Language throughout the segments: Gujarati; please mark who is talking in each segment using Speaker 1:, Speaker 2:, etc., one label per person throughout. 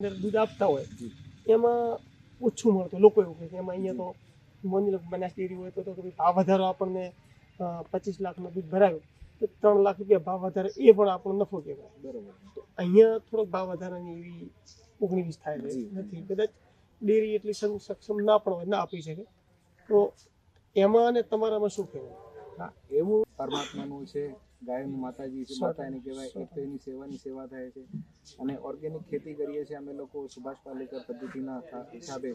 Speaker 1: અંદર દૂધ આપતા હોય એમાં ઓછું મળતું લોકો એવું કહે કે એમાં અહીંયા તો મોની લોકો બનાસ ડેરી હોય તો ભાઈ ભાવ વધારો આપણને પચીસ લાખનું દૂધ ભરાયું. તો ત્રણ લાખ રૂપિયા ભાવ વધારે એ પણ આપણો નફો કહેવાય.
Speaker 2: બરાબર.
Speaker 1: તો અહીંયા થોડોક ભાવ વધારાની એવી ઓગણીસ થાય છે. નથી કદાચ ડેરી એટલી સક્ષમ ના પણ હોય ના આપી શકે. તો એમાં અને તમારામાં શું કહેવાય
Speaker 2: હા એવું પરમાત્માનું છે. ગાયનું માતાજી છે માતા એને કહેવાય એક તો એની સેવાની સેવા થાય છે. અને ઓર્ગેનિક ખેતી કરીએ છીએ અમે લોકો સુભાષ પાલેકર પદ્ધતિના હિસાબે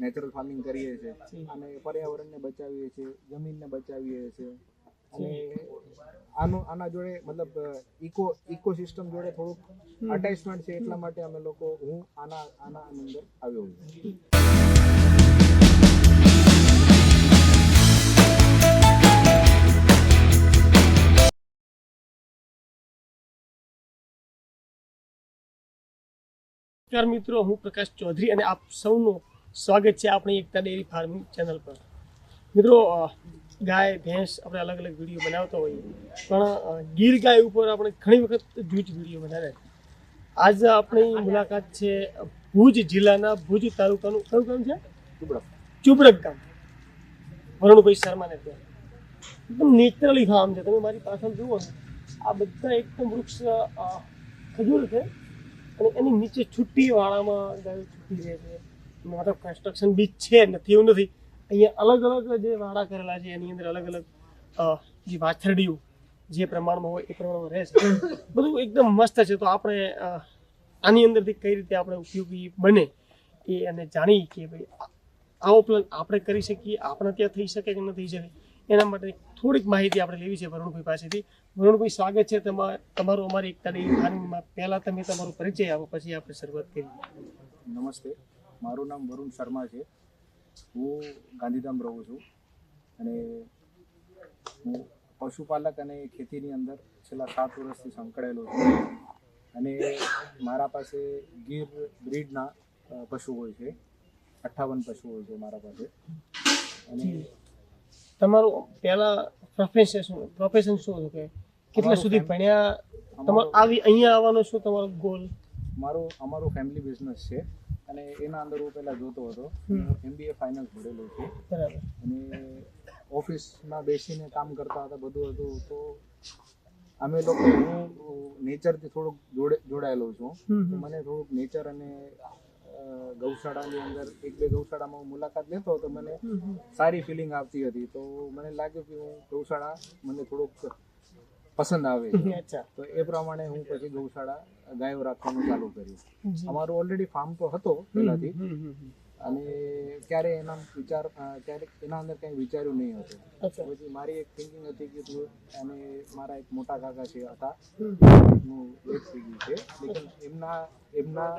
Speaker 2: નેચરલ ફાર્મિંગ કરીએ છીએ. અને પર્યાવરણને બચાવીએ છીએ જમીનને બચાવીએ છીએ. અને આનું આના જોડે મતલબ ઇકો ઇકોસિસ્ટમ જોડે થોડુંક અટેચમેન્ટ છે એટલા માટે અમે લોકો હું આના આના અંદર આવ્યો છું.
Speaker 1: નમસ્કાર મિત્રો હું પ્રકાશ ચૌધરી અને આપ સૌનું સ્વાગત છે આપણી એકતા ડેરી ફાર્મિંગ ચેનલ પર. મિત્રો ગાય ભેંસ આપણે અલગ અલગ વીડિયો બનાવતા હોઈએ પણ ગીર ગાય ઉપર આપણે ઘણી વખત જૂજ વીડિયો બનાવે. આજ આપણી મુલાકાત છે ભુજ જિલ્લાના ભુજ તાલુકાનું કયું ગામ છે? ચુબરક ગામ. વરુણભાઈ શર્માને ત્યાં. એકદમ નેચરલી ફાર્મ છે. તમે મારી પાછળ જુઓ આ બધા એકદમ વૃક્ષ ખજૂર છે. અને એની નીચે છુટ્ટી વાળામાં ગાયો છુટ્ટી રહે છે મતલબ કન્સ્ટ્રક્શન બી છે નથી, એવું નથી. અહીંયા અલગ અલગ જે વાડા કરેલા છે, એની અંદર અલગ અલગ જે વાછરડીઓ જે પ્રમાણમાં હોય એ પ્રમાણમાં રહે છે. બધું એકદમ મસ્ત છે. તો આપણે આની અંદરથી કઈ રીતે આપણે ઉપયોગી બને એ અને જાણી કે ભાઈ આવો પ્લાન આપણે કરી શકીએ, આપણે ત્યાં થઈ શકે કે ન થઈ શકે, એના માટે થોડીક માહિતી આપણે લેવી છે વરુણભાઈ પાસેથી. વરુણભાઈ, સ્વાગત છે તમા, તમારું અમારી એકતાની ડેરી પહેલાં તમે તમારો પરિચય આપો, પછી આપણે શરૂઆત કરીએ.
Speaker 2: નમસ્તે. મારું નામ વરુણ શર્મા છે. હું ગાંધીધામ રહું છું અને હું પશુપાલક અને ખેતીની અંદર છેલ્લા સાત વર્ષથી સંકળાયેલો છું. અને મારા પાસે ગીર બ્રીડના પશુ પશુઓ છે. અઠ્ઠાવન પશુઓ છે મારા પાસે. અને
Speaker 1: તમારું પહેલાં પ્રોફેશન શું પ્રોફેશન શું હતું કે કેટલા સુધી ભણ્યા? તમારો આવી અહીંયા આવવાનો શું તમારો ગોલ
Speaker 2: મારો અમારો ફેમિલી બિઝનેસ છે. અને એના અંદર હું પહેલાં જોતો હતો એમબીએ ફાઇનાન્સ ભરેલો છું.
Speaker 1: બરાબર.
Speaker 2: અને ઓફિસમાં બેસીને કામ કરતા હતા બધું હતું. તો અમે લોકો હું નેચરથી થોડુંક જોડે જોડાયેલો છું. મને થોડુંક નેચર અને ગૌશાળાની અંદર એક બે ગૌશાળામાં હું મુલાકાત લેતો તો મને. સારી ફિલિંગ આવતી હતી. તો મને લાગ્યું કે હું ગૌશાળા મને થોડુંક પસંદ આવે. છે
Speaker 1: અચ્છા.
Speaker 2: તો એ પ્રમાણે હું પછી ગૌશાળા ગાયો રાખવાનું ચાલુ કર્યું. અમારું ઓલરેડી ફાર્મ તો હતો પહેલાંથી. અને ક્યારે એના વિચાર ક્યારે એના અંદર કંઈ વિચાર્યું નહીં હતું. પછી મારી એક થિંકિંગ હતી કે અને મારા એક મોટા કાકા છે હતા. એમનું લેટ થઈ ગયું છે. એમના એમના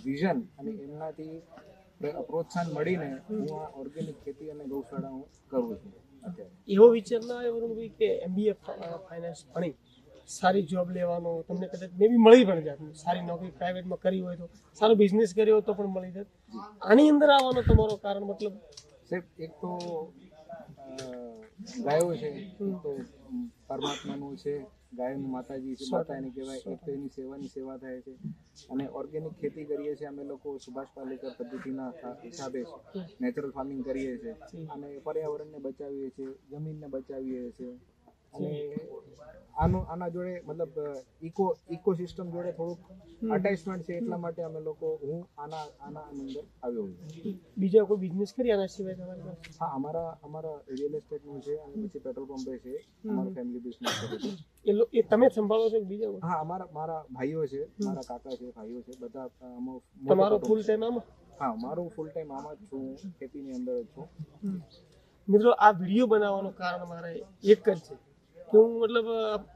Speaker 2: વિઝન અને એમનાથી પ્રોત્સાહન મળીને હું આ ઓર્ગેનિક ખેતી અને ગૌશાળા હું કરું છું. અત્યારે.
Speaker 1: એવો વિચાર ના આવ્યો વરુણભાઈ કે એમબીએ ફાઇનાન્સ ભણી સારી જોબ લેવાનો તમને કદાચ મે બી મળી પણ જાત સારી નોકરી પ્રાઇવેટમાં કરી હોય તો સારો બિઝનેસ કર્યો હોય તો પણ મળી જાત આની અંદર આવવાનો તમારો કારણ મતલબ?
Speaker 2: સાહેબ એક તો ગાયો છે તો પરમાત્માનું છે ગાયનું માતાજી છે માતા એને કહેવાય એક તો એની સેવાની સેવા થાય છે અને ઓર્ગેનિક ખેતી કરીએ છીએ અમે લોકો સુભાષ પાલેકર પદ્ધતિના હિસાબે નેચરલ ફાર્મિંગ કરીએ છીએ. અને પર્યાવરણને બચાવીએ છીએ જમીનને બચાવીએ છીએ. અને આનું આના જોડે મતલબ ઇકો ઇકોસિસ્ટમ જોડે થોડુંક અટેચમેન્ટ છે એટલા માટે અમે લોકો હું આના આના અંદર આવ્યો છું.
Speaker 1: બીજા કોઈ બિઝનેસ કરી આના સિવાય તમારે
Speaker 2: હા અમારા અમારા રિયલ એસ્ટેટનું છે અને પછી પેટ્રોલ પંપે છે. અમારો ફેમિલી બિઝનેસ છે.
Speaker 1: એ એ તમે સંભાળો છો કે બીજા
Speaker 2: હા અમારા મારા ભાઈઓ છે મારા કાકા છે ભાઈઓ છે બધા
Speaker 1: તમારો ફૂલ ટાઈમ આમાં?
Speaker 2: હા મારું ફૂલ ટાઈમ આમાં જ છું ખેતીની અંદર જ છું.
Speaker 1: મિત્રો આ વીડિયો બનાવવાનું કારણ મારે એક જ છે. હું મતલબ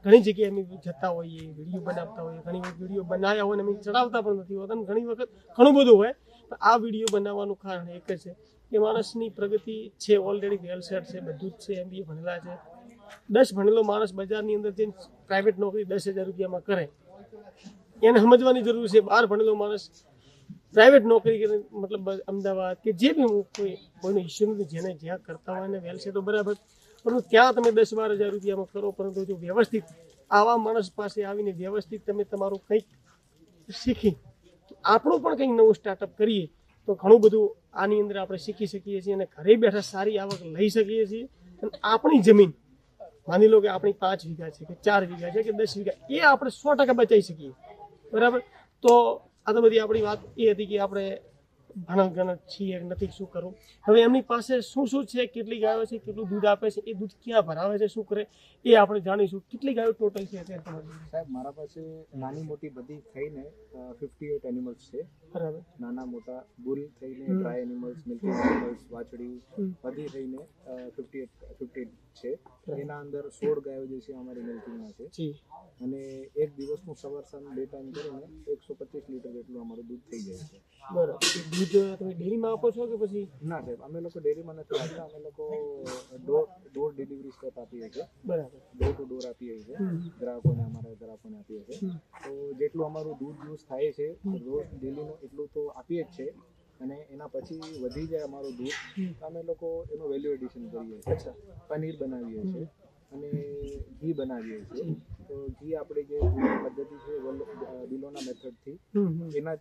Speaker 1: ઘણી જગ્યાએ અમે જતા હોઈએ, વીડિયો બનાવતા હોઈએ, ઘણી વખત વીડિયો બનાવ્યા હોય અમે ચડાવતા પણ નથી હોતા ઘણી વખત ઘણું બધું હોય, પણ આ વીડિયો બનાવવાનું કારણ એક જ છે કે માણસની પ્રગતિ છે ઓલરેડી વેલ સેટ છે, બધું જ છે એમ બી ભણેલા છે. દસ ભણેલો માણસ બજારની અંદર જઈને પ્રાઇવેટ નોકરી દસ હજાર રૂપિયામાં કરે. એને સમજવાની જરૂર છે બહાર ભણેલો માણસ પ્રાઇવેટ નોકરી કરે, મતલબ અમદાવાદ કે જે બી કોઈ, કોઈનો ઇસ્યુ નથી, જેને જ્યાં કરતા હોય એને વેલ સેટો બરાબર. પરંતુ ત્યાં તમે દસ બાર હજાર રૂપિયામાં કરો, પરંતુ જો વ્યવસ્થિત આવા માણસ પાસે આવીને વ્યવસ્થિત તમે તમારું કંઈક શીખી આપણું પણ કંઈક નવું સ્ટાર્ટઅપ કરીએ, તો ઘણું બધું આની અંદર આપણે શીખી શકીએ છીએ અને ઘરે બેઠા સારી આવક લઈ શકીએ છીએ. અને આપણી જમીન, માની લો કે આપણી પાંચ વીઘા છે કે ચાર વીઘા છે કે દસ વીઘા, એ આપણે સો ટકા બચાવી શકીએ. બરાબર? તો આ તો બધી આપણી વાત એ હતી કે આપણે ભણત ગણત છીએ નથી શું કરવું હવે એમની પાસે શું શું છે કેટલી ગાયો છે કેટલું દૂધ આપે છે એ દૂધ ક્યાં ભરાવે છે શું કરે એ આપણે જાણીશું. કેટલી ગાયો ટોટલ છે અત્યારે તમારી
Speaker 2: સાહેબ મારા પાસે નાની મોટી બધી થઈને ફિફ્ટી એટ એનિમલ્સ છે.
Speaker 1: બરાબર.
Speaker 2: નાના મોટા બુલ થઈને ડ્રાય એનિમલ્સ મિલ્કી એનિમલ્સ વાછડી બધી થઈને ફિફ્ટી એટ ફિફ્ટી છે. એના અંદર સોળ ગાયો જે છે અમારી મિલ્કીમાં છે. અને એક દિવસનું સવાર સાંજ બે ટાઈમ કરીને એકસો પચીસ લીટર જેટલું અમારું દૂધ થઈ જાય છે.
Speaker 1: બરાબર. દૂધ તમે ડેરીમાં આપો છો કે પછી?
Speaker 2: ના સાહેબ અમે લોકો ડેરીમાં નથી આપતા. અમે લોકો ડોર ડોર ડિલિવરી સ્ટેપ આપીએ છીએ.
Speaker 1: બરાબર.
Speaker 2: ડોર ટુ ડોર આપીએ છીએ. ગ્રાહકોને અમારા ગ્રાહકોને આપીએ છીએ. તો જેટલું અમારું દૂધ યુઝ થાય છે રોજ ડેલીનું એટલું તો આપીએ જ છે. અને એના પછી વધી જાય અમારું દૂધ. અમે લોકો એનું વેલ્યુ એડિશન કરીએ છીએ.
Speaker 1: અચ્છા.
Speaker 2: પનીર બનાવીએ છીએ અને ઘી બનાવીએ છીએ. તો ઘી આપણે જે પદ્ધતિ છે બિલોના મેથડથી. એના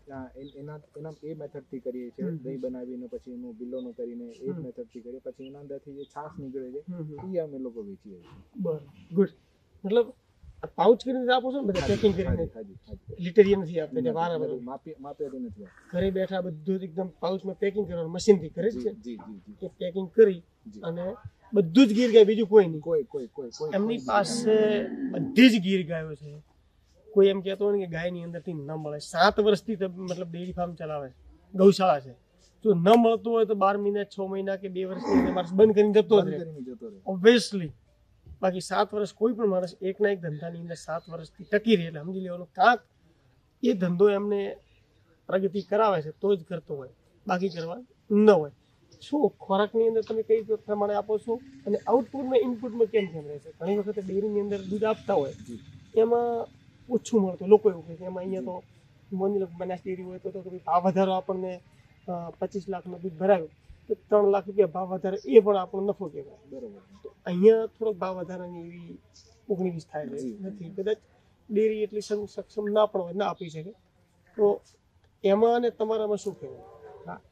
Speaker 2: એના એના એ મેથડથી કરીએ છીએ. દહીં બનાવીને પછી એનું બિલોનું કરીને એ જ મેથડથી કરીએ. પછી એના અંદરથી જે છાશ નીકળે છે. એ અમે લોકો વેચીએ છીએ.
Speaker 1: બરાબર. ગુડ મતલબ પાઉચ કરીને આપો છો ને બધા? પેકિંગ કરીને? લિટેરિયન નથી આપતા જે વાર બધું.
Speaker 2: માપી માપ્યાથી નથી
Speaker 1: ઘરે બેઠા બધું એકદમ પાઉચમાં પેકિંગ કરવાનું મશીનથી કરે છે.
Speaker 2: જી જી જી
Speaker 1: પેકિંગ કરી અને બધું જ ગીર ગાય બીજું કોઈ નહીં.
Speaker 2: કોઈ કોઈ કોઈ કોઈ
Speaker 1: એમની પાસે બધી જ ગીર ગાયો છે. કોઈ એમ કહેતો હોય ને કે ગાયની અંદરથી ન મળે. સાત વર્ષથી મતલબ ડેરી ફાર્મ ચલાવે ગૌશાળા છે. જો ન મળતું હોય તો બાર મહિના છ મહિના કે બે વર્ષની અંદર માણસ બંધ કરીને જતો રહે.
Speaker 2: જતો
Speaker 1: ઓબ્વિયસલી બાકી સાત વર્ષ કોઈ પણ માણસ એકના એક ધંધાની અંદર સાત વર્ષથી ટકી રહે. એટલે સમજી લેવાનું કાંક એ ધંધો એમને પ્રગતિ કરાવે છે તો જ કરતો હોય. બાકી કરવા ન હોય. શું ખોરાકની અંદર તમે કઈ પ્રમાણે આપો છો અને આઉટપુટમાં ઇનપુટમાં કેમ કેમ રહેશે? ઘણી વખત ડેરીની અંદર દૂધ આપતા હોય એમાં ઓછું મળતું લોકો એવું કહે કે એમાં અહીંયા તો મોની લોકો બનાસ ડેરી હોય તો તો ભાવ વધારો આપણને પચીસ લાખનું દૂધ ભરાયું. તો ત્રણ લાખ રૂપિયા ભાવ વધારે એ પણ આપણો નફો કહેવાય.
Speaker 2: બરાબર.
Speaker 1: તો અહીંયા થોડોક ભાવ વધારાની એવી ઓગણીસ થાય છે. નથી કદાચ ડેરી એટલી સક્ષમ ના પણ હોય ના આપી શકે. તો એમાં અને તમારામાં શું કહેવું?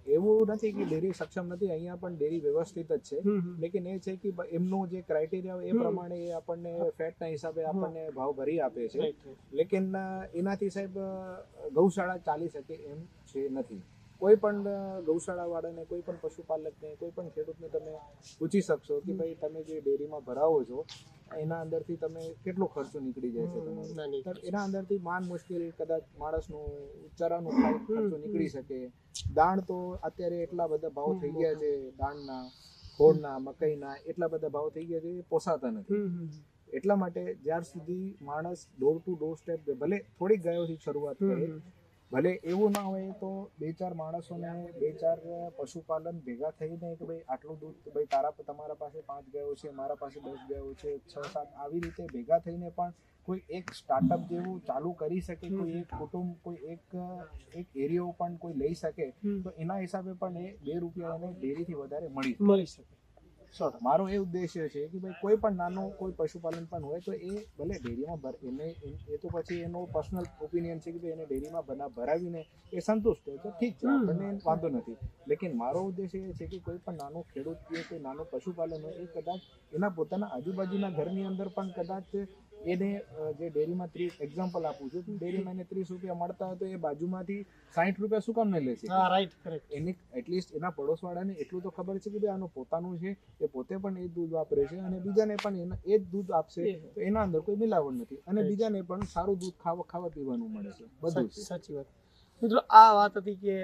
Speaker 2: એવું નથી કે ડેરી સક્ષમ નથી અહીંયા પણ ડેરી વ્યવસ્થિત જ છે. લેકિન એ છે કે એમનું જે ક્રાઇટેરિયા એ પ્રમાણે એ આપણને ફેટના હિસાબે આપણને ભાવ ભરી આપે છે. લેકિન એનાથી સાહેબ ગૌશાળા ચાલી શકે એમ છે નથી. કોઈ પણ ગૌશાળા ગૌશાળાવાળાને કોઈ પણ પશુપાલકને કોઈ પણ ખેડૂતને તમે પૂછી શકશો કે ભાઈ તમે જે ડેરીમાં ભરાવો છો એના અંદરથી તમે કેટલો ખર્ચો નીકળી જાય છે તમારો. એના અંદરથી માન મુશ્કેલ કદાચ માણસનું ચરાનું ખર્ચો નીકળી શકે દાણ તો અત્યારે એટલા બધા ભાવ થઈ ગયા છે દાણના ખોળના મકાઈના એટલા બધા ભાવ થઈ ગયા છે એ પોસાતા નથી. એટલા માટે જ્યાર સુધી માણસ ડોર ટુ ડોર સ્ટેપ ભલે થોડીક ગાયોથી શરૂઆત કરે. ભલે એવું ના હોય તો બે ચાર માણસોને બે ચાર પશુપાલન ભેગા થઈને કે ભાઈ આટલું દૂધ ભાઈ તારા તમારા પાસે પાંચ ગયો છે મારા પાસે દસ ગયો છે છ સાત આવી રીતે ભેગા થઈને પણ કોઈ એક સ્ટાર્ટઅપ જેવું ચાલુ કરી શકે કોઈ એક કુટુંબ કોઈ એક એક એરિયો પણ કોઈ લઈ શકે તો એના હિસાબે પણ એ બે રૂપિયા એને ડેરીથી વધારે મળી
Speaker 1: મળી શકે. સો
Speaker 2: મારો એ ઉદ્દેશ્ય છે કે ભાઈ કોઈ પણ નાનું કોઈ પશુપાલન પણ હોય તો એ ભલે ડેરીમાં ભર એને એ- તો પછી એનો પર્સનલ ઓપિનિયન છે કે ભાઈ એને ડેરીમાં બના ભરાવીને એ સંતુષ્ટ હોય તો ઠીક છે. આપણને વાંધો નથી લેકિન મારો ઉદ્દેશ્ય એ છે કે કોઈ પણ નાનો ખેડૂત કે કોઈ નાનું પશુપાલન હોય એ કદાચ એના પોતાના આજુબાજુના ઘરની અંદર પણ કદાચ એને જે ડેરીમાં ત્રીસ એક્ઝામ્પલ આપું છું ડેરીમાં એને ત્રીસ રૂપિયા મળતા હોય તો એ બાજુમાંથી સાઠ રૂપિયા શું કામ નહીં લેશે
Speaker 1: હા રાઈટ કરેક્ટ
Speaker 2: એને એટલીસ્ટ એના પડોશવાળાને એટલું તો ખબર છે કે ભાઈ આનું પોતાનું છે એ પોતે પણ એ દૂધ વાપરે છે અને બીજાને પણ એના એ જ દૂધ આપશે તો એના અંદર કોઈ મિલાવટ નથી. અને બીજાને પણ સારું દૂધ ખાવા ખાવા પીવાનું મળે છે. બધું
Speaker 1: સાચી વાત. મિત્રો આ વાત હતી કે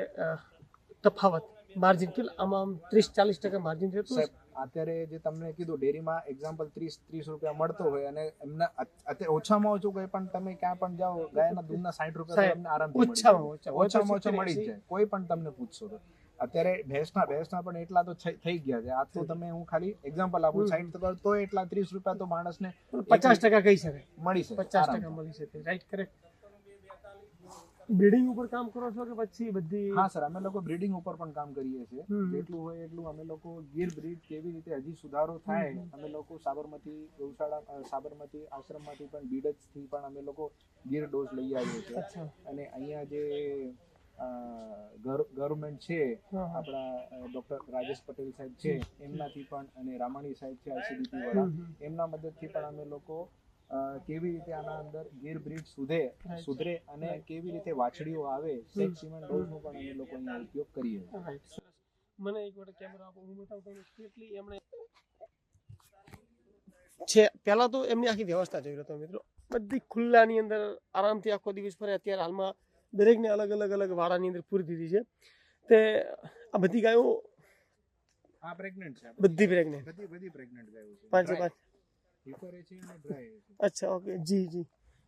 Speaker 1: તફાવત માર્જિન કેટલું? આમાં આમ ત્રીસ ચાલીસ ટકા માર્જિન રહેતું
Speaker 2: અત્યારે જે તમને કીધું ડેરીમાં એક્ઝામ્પલ ત્રીસ ત્રીસ રૂપિયા મળતો હોય અને એમને અત્યારે ઓછામાં ઓછું કોઈ પણ તમે ક્યાં પણ જાઓ ગાયના દૂધના સાઠ રૂપિયા તમને આરામ
Speaker 1: ઓછામાં. ઓછા.
Speaker 2: ઓછામાં ઓછા મળી જાય. કોઈ પણ તમને પૂછશો તો. અત્યારે ભેંસના ભેંસના પણ એટલા તો થઈ થઈ ગયા છે. આ તો તમે હું ખાલી એક્ઝામ્પલ આપું સાઈઠ ટકા તો એટલા ત્રીસ રૂપિયા તો માણસને
Speaker 1: પચાસ ટકા કહી શકે
Speaker 2: મળી શકે
Speaker 1: પચાસ ટકા મળી શકે. રાઈટ કરેક્ટ બ્રીડિંગ ઉપર કામ કરો છો કે પછી બધી
Speaker 2: હા સર અમે લોકો બ્રીડિંગ ઉપર પણ કામ કરીએ છીએ. જેટલું હોય એટલું અમે લોકો ગીર બ્રીડ કેવી રીતે હજી સુધારો થાય અમે લોકો સાબરમતી ગૌશાળા સાબરમતી આશ્રમમાંથી પણ બીડજથી પણ અમે લોકો ગીર ડોઝ લઈ આવીએ છીએ અને અહીંયા જે ગવર્મેન્ટ છે. આપણા ડોક્ટર રાજેશ પટેલ સાહેબ છે એમનાથી પણ અને રામાણી સાહેબ છે આઈસીડીપી વાળા. એમના મદદથી પણ અમે લોકો કેવી રીતે આના અંદર ગીર બ્રીડ સુધે સુધરે અને કેવી રીતે વાછડીઓ આવે સેક્સ સિમેન્ટ ડોઝનો પણ અમે લોકો અહીંયા ઉપયોગ કરીએ.
Speaker 1: મને એક વખત કેમેરા આપો હું બતાવું તમને કેટલી એમણે છે પહેલા તો એમની આખી વ્યવસ્થા જોઈ રહ્યો મિત્રો. બધી ખુલ્લાની અંદર આરામથી આખો દિવસ ફરે. અત્યારે હાલમાં દરેકને અલગ અલગ અલગ વાડાની અંદર પૂરી દીધી છે. તે આ બધી ગાયો
Speaker 2: આ પ્રેગ્નન્ટ છે
Speaker 1: બધી પ્રેગ્નેન્ટ
Speaker 2: બધી બધી પ્રેગ્નન્ટ ગાયો છે.
Speaker 1: પાંચે પાંચ.
Speaker 2: Hippo છે અને dry છે.
Speaker 1: અચ્છા ઓકે. જી જી.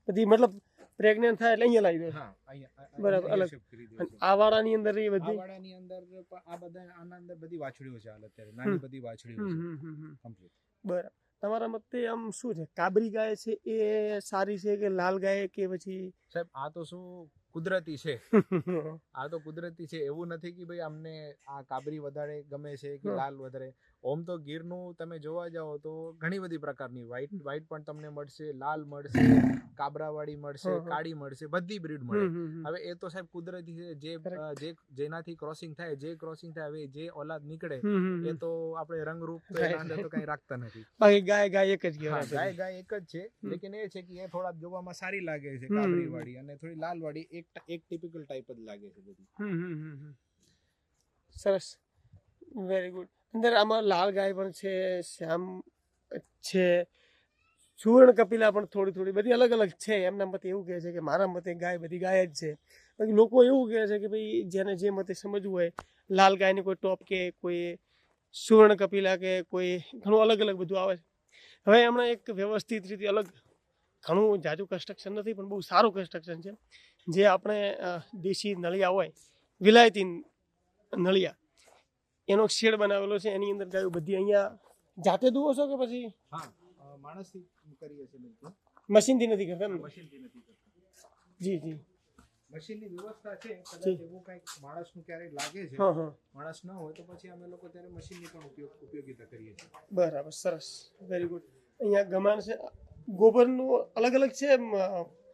Speaker 1: બધી મતલબ પ્રેગ્નન્ટ થાય એટલે અહીંયા લાવી દે.
Speaker 2: હા અહીંયા
Speaker 1: બરાબર, અલગ. આ વાળાની અંદર એ
Speaker 2: આ
Speaker 1: બધી?
Speaker 2: વાડાની અંદર આ બધા આના અંદર બધી વાછડીઓ છે હાલ અત્યારે. નાની બધી વાછડીઓ છે. complete.
Speaker 1: બરાબર. તમારા મતે આમ શું છે? કાબરી ગાય છે એ સારી છે કે લાલ ગાય કે પછી?
Speaker 2: સાહેબ આ તો શું કુદરતી છે? આ તો કુદરતી છે. એવું નથી કે ભાઈ અમને આ કાબરી વધારે ગમે છે કે લાલ વધારે. ઓમ તો ગીરનું તમે જોવા જાઓ તો ઘણી બધી પ્રકારની વ્હાઈટ વ્હાઈટ પણ તમને મળશે લાલ મળશે કાબરાવાળી મળશે. કાળી મળશે બધી બ્રીડ મળે. હવે એ તો સાહેબ કુદરતી છે જે જે જેનાથી ક્રોસિંગ થાય જે ક્રોસિંગ થાય હવે જે ઓલાદ નીકળે એ તો આપણે રંગરૂપ તો અંદર તો કઈ રાખતા નથી.
Speaker 1: બાકી ગાય ગાય એક જ કહેવાય
Speaker 2: ગાય ગાય એક જ છે લેકિન એ છે કે એ થોડા જોવામાં સારી લાગે છે કાબરીવાળી વાળી અને થોડી લાલ વાળી એક એક ટિપિકલ ટાઈપ જ લાગે છે બધી.
Speaker 1: સરસ. વેરી ગુડ અંદર આમાં લાલ ગાય પણ છે, શ્યામ છે, સુવર્ણ કપિલા પણ થોડી થોડી બધી અલગ અલગ છે. એમના મતે એવું કહે છે કે મારા મતે ગાય બધી ગાય જ છે. બાકી લોકો એવું કહે છે કે ભાઈ જેને જે મતે સમજવું હોય, લાલ ગાયની કોઈ ટોપ કે કોઈ સુવર્ણ કપિલા કે કોઈ ઘણું અલગ અલગ બધું આવે છે. હવે હમણાં એક વ્યવસ્થિત રીતે અલગ ઘણું જાજુ કન્સ્ટ્રક્શન નથી, પણ બહુ સારું કન્સ્ટ્રક્શન છે. જે આપણે દેશી નળિયા હોય, વિલાયતી નળિયા એનો શેડ બનાવેલો છે એની અંદર ગાયો બધી અહીંયા જાતે દુવો છો કે પછી?
Speaker 2: હા માણસથી કરીએ છીએ
Speaker 1: મશીનથી નથી કરતા
Speaker 2: મશીનથી નથી કરતા.
Speaker 1: જી જી.
Speaker 2: મશીનની વ્યવસ્થા છે. કદાચ એવું કંઈક માણસનું ક્યારેય લાગે છે માણસ ન હોય તો પછી અમે લોકો ત્યારે મશીનની પણ ઉપયોગ ઉપયોગિતા કરીએ છીએ.
Speaker 1: બરાબર સરસ. વેરી ગુડ અહીંયા ગમાન છે ગોબરનું અલગ અલગ છે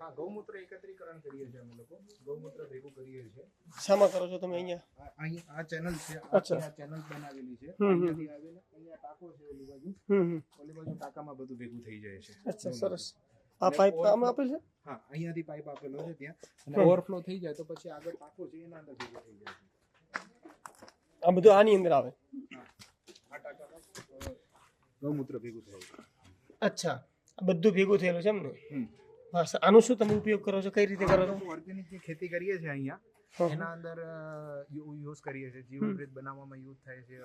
Speaker 2: હા ગૌમૂત્ર એકત્રીકરણ કરીએ છીએ અમે લોકો. ગૌમૂત્ર ભેગું કરીએ છીએ.
Speaker 1: શામાં કરો છો તમે અહીંયા?
Speaker 2: આ- અહીં આ ચેનલ છે.
Speaker 1: અચ્છા.
Speaker 2: આ ચેનલ બનાવેલી છે.
Speaker 1: હમ, હમ.
Speaker 2: અહીંયાથી આવીને અહીંયા ટાંકો છે ઓલી બાજુ.
Speaker 1: હમ હમ.
Speaker 2: ઓલી બાજુ ટાંકામાં બધું ભેગું થઈ જાય છે.
Speaker 1: અચ્છા
Speaker 2: ગૌમૂત્ર.
Speaker 1: સરસ. આ પાઇપ આમાં આપેલ છે?
Speaker 2: હા અહીંયાથી પાઇપ આપેલો છે ત્યાં. અને
Speaker 1: હમ.
Speaker 2: ઓવરફ્લો થઈ જાય તો પછી આગળ ટાંકો છે એના અંદર ભેગું થઈ જાય છે.
Speaker 1: આ બધું આની અંદર આવે?
Speaker 2: આ ટાંકામાં અ, ગૌમૂત્ર ભેગું થાય છે.
Speaker 1: અચ્છા આ બધું ભેગું થયેલું છે એમ ને?
Speaker 2: હમ.
Speaker 1: આનો શું તમે ઉપયોગ કરો છો? કઈ રીતે કરો છો?
Speaker 2: ઓર્ગેનિક જે ખેતી કરીએ છીએ અહીંયા એના અંદર યુઝ કરીએ છીએ. જીવમૃત બનાવવામાં યુઝ થાય છે.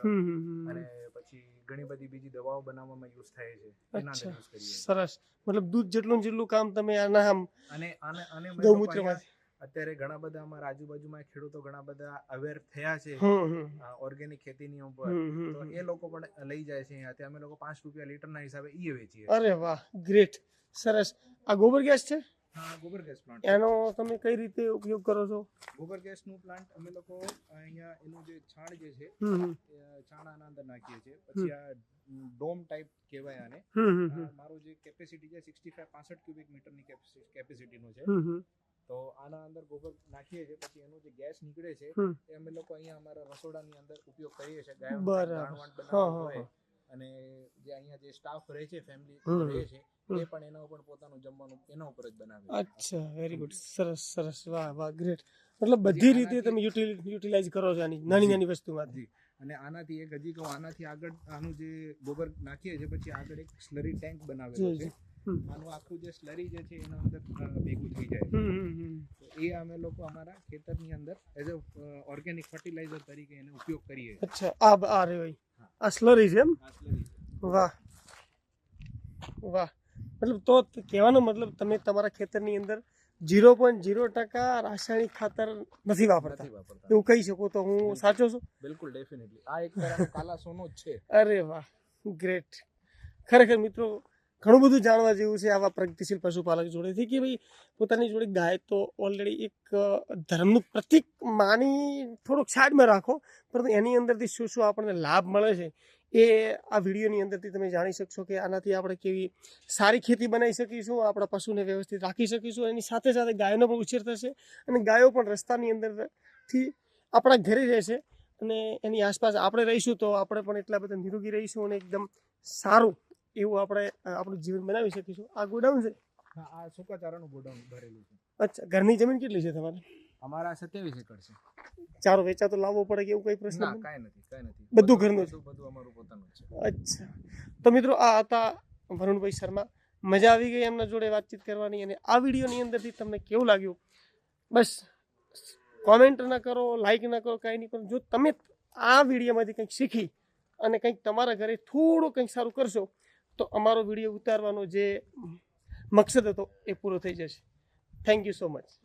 Speaker 2: અને પછી ઘણી બધી બીજી દવાઓ બનાવવામાં યુઝ થાય છે. એના અંદર યુઝ કરીએ
Speaker 1: સરસ. મતલબ દૂધ જેટલું જેટલું કામ તમે આના આમ
Speaker 2: અને અને અમે લોકો
Speaker 1: ગૌમૂત્રમાં
Speaker 2: અહીંયા અત્યારે ઘણા બધા અમારા આજુબાજુમાં ખેડૂતો ઘણા બધા અવેર થયા છે ઓર્ગેનિક ખેતીની ઉપર. તો એ લોકો પણ લઈ જાય છે અહીંયાથી. અમે લોકો પાંચ રૂપિયા લીટરના હિસાબે ઈ વેચીએ
Speaker 1: અરે વાહ ગ્રેટ સરસ. આ ગોબર ગેસ છે?
Speaker 2: હા ગોબર ગેસ પ્લાન્ટ
Speaker 1: એનો તમે કઈ રીતે ઉપયોગ કરો છો?
Speaker 2: ગોબર ગેસનું પ્લાન્ટ અમે લોકો અહીંયા એનું જે છાણ જે છે
Speaker 1: હમ હમ.
Speaker 2: છાણ આના અંદર નાખીએ છીએ. પછી આ ડોમ ટાઈપ કહેવાય આને. મારું જે કેપેસિટી છે સિક્સટી ફાઈવ પાસઠ ક્યુબિક મીટરની કેપેસિટીનું છે. તો આના અંદર ગોબર નાખીએ છીએ પછી એનો જે ગેસ નીકળે છે એ અમે લોકો અહીંયા અમારા રસોડાની અંદર ઉપયોગ કરીએ છીએ. ગાયો
Speaker 1: બરાબર.
Speaker 2: અને જે અહીંયા જે સ્ટાફ રહે છે ફેમિલી રહે છે એ પણ એના ઉપર પોતાનું જમવાનું એના ઉપર જ બનાવે છે.
Speaker 1: અચ્છા વેરી ગુડ સરસ સરસ. વાહ વાહ ગ્રેટ મતલબ બધી રીતે તમે યુટિલાઇઝ કરો છો આની નાની નાની વસ્તુમાંથી.
Speaker 2: અને આનાથી એક હજી કહું આનાથી આગળ આનું જે ગોબર નાખીએ છીએ પછી આગળ એક સ્લરી ટેન્ક બનાવેલો છે.
Speaker 1: જી. હમ.
Speaker 2: આનું આખું જે સ્લરી જે છે એના અંદર અ, ભેગું થઈ જાય છે.
Speaker 1: હમ હમ હમ.
Speaker 2: તો એ અમે લોકો અમારા ખેતરની અંદર એઝ અ ઓર્ગેનિક ફર્ટિલાઇઝર તરીકે એનો ઉપયોગ કરીએ છીએ.
Speaker 1: અચ્છા આ બ- આ રે ભાઈ આ સ્લરી છે એમ?
Speaker 2: આ slurry છે.
Speaker 1: વાહ. વાહ. મતલબ તો ત- કહેવાનો મતલબ તમે તમારા ખેતરની અંદર ઝીરો પોઈન્ટ ઝીરો ટકા રાસાયણિક ખાતર નથી વાપરતા.
Speaker 2: નથી વાપરતા.
Speaker 1: એવું કહી શકું તો હું સાચો છું?
Speaker 2: બિલકુલ ડેફિનેટલી આ એક તરહનું કાલા સોનું જ છે.
Speaker 1: અરે વાહ. ગ્રેટ ખરેખર મિત્રો ઘણું બધું જાણવા જેવું છે આવા પ્રગતિશીલ પશુપાલક જોડેથી કે ભાઈ પોતાની જોડે ગાય તો ઓલરેડી એક ધર્મનું પ્રતિક માની થોડુંક સાઈડમાં રાખો, પરંતુ એની અંદરથી શું શું આપણને લાભ મળે છે એ આ વિડીયોની અંદરથી તમે જાણી શકશો કે આનાથી આપણે કેવી સારી ખેતી બનાવી શકીશું, આપણા પશુને વ્યવસ્થિત રાખી શકીશું, એની સાથે સાથે ગાયોનો પણ ઉછેર થશે અને ગાયો પણ રસ્તાની અંદરથી આપણા ઘરે રહેશે અને એની આસપાસ આપણે રહીશું તો આપણે પણ એટલા બધા નિરોગી રહીશું અને એકદમ સારું એવું આપણે આપણું જીવન બનાવી શકીશું. આ ગોડાઉન છે?
Speaker 2: હા આ સુકાચારાનું ગોડાઉન ભરેલું છે.
Speaker 1: અચ્છા ઘરની જમીન કેટલી છે તમારે?
Speaker 2: અમારા સત્યાવીસ એકર છે.
Speaker 1: ચારો વેચાતો લાવવો પડે કે એવું કઈ પ્રશ્ન
Speaker 2: ના કાંઈ નથી કાંઈ નથી.
Speaker 1: બધું ઘરનું છે?
Speaker 2: બધું અમારું પોતાનું છે.
Speaker 1: અચ્છા. તો મિત્રો આ હતા વરુણભાઈ શર્મા. મજા આવી ગઈ એમના જોડે વાતચીત કરવાની અને આ વિડીયોની અંદરથી તમને કેવું લાગ્યું? બસ કોમેન્ટ ના કરો લાઈક ના કરો કાંઈ નહીં પણ જો તમે આ વિડીયોમાંથી કંઈક શીખી અને કંઈક તમારા ઘરે થોડું કંઈક સારું કરશો તો અમારો વીડિયો ઉતારવાનો જે મકસદ હતો એ પૂરો થઈ જશે. Thank you so much